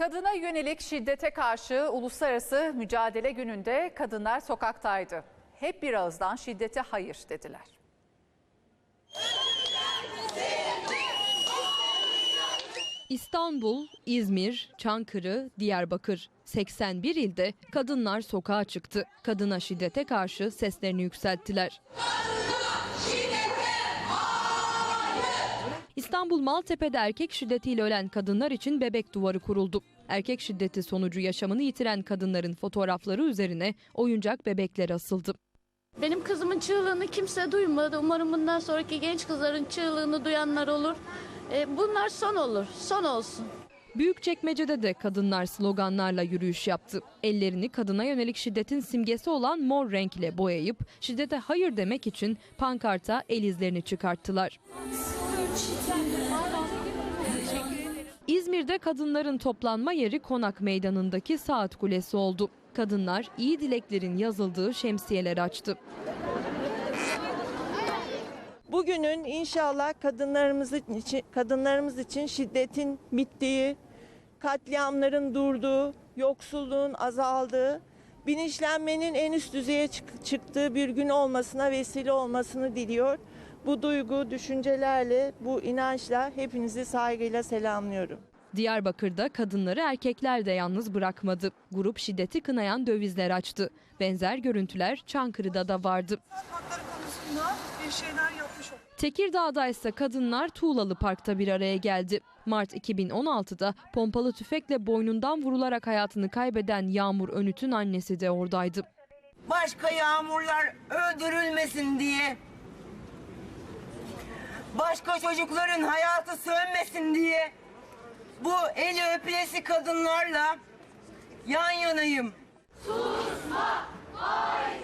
Kadına yönelik şiddete karşı uluslararası mücadele gününde kadınlar sokaktaydı. Hep bir ağızdan şiddete hayır dediler. İstanbul, İzmir, Çankırı, Diyarbakır 81 ilde kadınlar sokağa çıktı. Kadına şiddete karşı seslerini yükselttiler. İstanbul Maltepe'de erkek şiddetiyle ölen kadınlar için bebek duvarı kuruldu. Erkek şiddeti sonucu yaşamını yitiren kadınların fotoğrafları üzerine oyuncak bebekler asıldı. Benim kızımın çığlığını kimse duymadı. Umarım bundan sonraki genç kızların çığlığını duyanlar olur. E, bunlar son olur, son olsun. Büyükçekmece'de de kadınlar sloganlarla yürüyüş yaptı. Ellerini kadına yönelik şiddetin simgesi olan mor renkle boyayıp şiddete hayır demek için pankarta el izlerini çıkarttılar. İzmir'de kadınların toplanma yeri Konak Meydanı'ndaki Saat Kulesi oldu. Kadınlar iyi dileklerin yazıldığı şemsiyeler açtı. Bugünün inşallah kadınlarımız için, kadınlarımız için şiddetin bittiği, katliamların durduğu, yoksulluğun azaldığı, bilinçlenmenin en üst düzeye çık- çıktığı bir gün olmasına vesile olmasını diliyor. Bu duygu, düşüncelerle, bu inançla hepinizi saygıyla selamlıyorum. Diyarbakır'da kadınları erkekler de yalnız bırakmadı. Grup şiddeti kınayan dövizler açtı. Benzer görüntüler Çankırı'da da vardı. Tekirdağ'da ise kadınlar Tuğlalı Park'ta bir araya geldi. Mart 2016'da pompalı tüfekle boynundan vurularak hayatını kaybeden Yağmur Önüt'ün annesi de oradaydı. başka yağmurlar öldürülmesin diye, başka çocukların hayatı sönmesin diye bu eli öpülesi kadınlarla yan yanayım. Susma! Hayır!